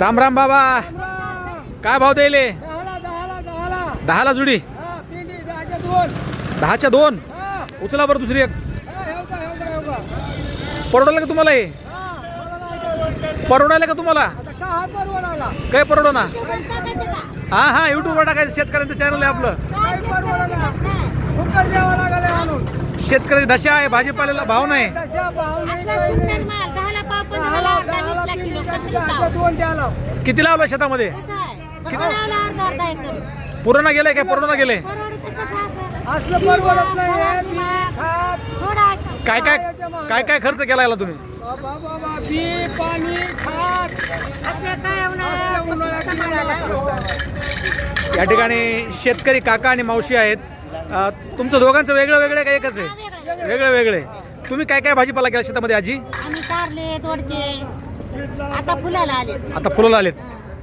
राम राम बाबा. काय भाव द्यायले? दहाला जुडी. दहाच्या दोन. उचला बरं दुसरी एक. परवडायला का तुम्हाला हे? परवडायला का तुम्हाला? काय परवडो ना हा हा युट्यूबवर टाकायचं. शेतकऱ्यांचं चॅनल आहे आपलं. शेतकरी दशा आहे भाजीपाल्याला भाव नाही. किती? लावलं शेतामध्ये पूर्ण गेले काय? पूर्ण गेले. काय काय काय काय खर्च केला याला तुम्ही? काय या ठिकाणी शेतकरी काका आणि मावशी आहेत. तुमचं दोघांचं वेगळं वेगळं आहे का एकच आहे? वेगळं. वेगळे तुम्ही काय काय भाजीपाला केला शेतामध्ये आजी? आम्ही कारले तोडके आता फुलाला आले आता फुलं आलेत.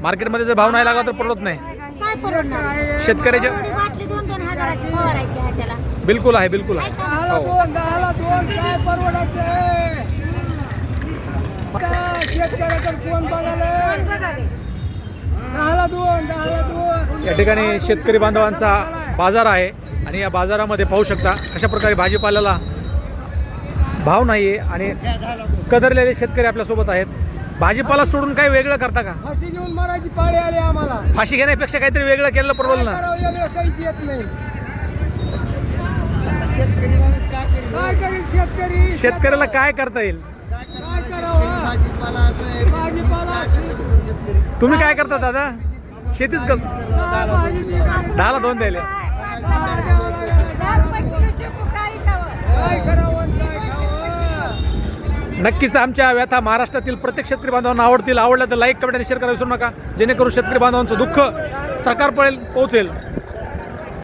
मार्केटमध्ये जर भाव नाही लागला तर परवडत नाही. काय परवडणार? शेतकऱ्याच्या एवढी बाटली दोन दोन हजाराची फवारायची आहे त्याला. बिलकुल आहे बिलकुल आहे. दहाला हो. दोन दहाला दोन काय परवडायचे? शेतकऱ्याकडे कोण बघाले दहाला दोन दहाला दोन या ठिकाणी शेतकरी बांधवांचा बाजार आहे आणि या बाजारामध्ये पाहू शकता कशा प्रकारे भाजीपाल्याला भाव नाही आहे आणि कदरलेले शेतकरी आपल्यासोबत आहेत. भाजीपाला सोडून काही वेगळं करता का? फाशी घेऊन मारायची पाळी आली आम्हाला. फाशी घेण्यापेक्षा काहीतरी वेगळं केलं परवडलं ना करावं वेगळं काहीच येत नाही. काय करील शेतकरी? शेतकऱ्याला काय करता येईल? काय करावं? भाजीपाला तुम्ही काय करता दादा? शेतीच कर काय भाजी दहाला दोन द्यायले. काय करावं? नक्कीच आमच्या व्यथा महाराष्ट्रातील प्रत्येक शेतकरी बांधवांना आवडतील. आवडलं तर लाईक कमेंट आणि शेअर करा विसरू नका. जेणेकरून शेतकरी बांधवांचं दुःख सरकारपर्यंत पोहोचेल.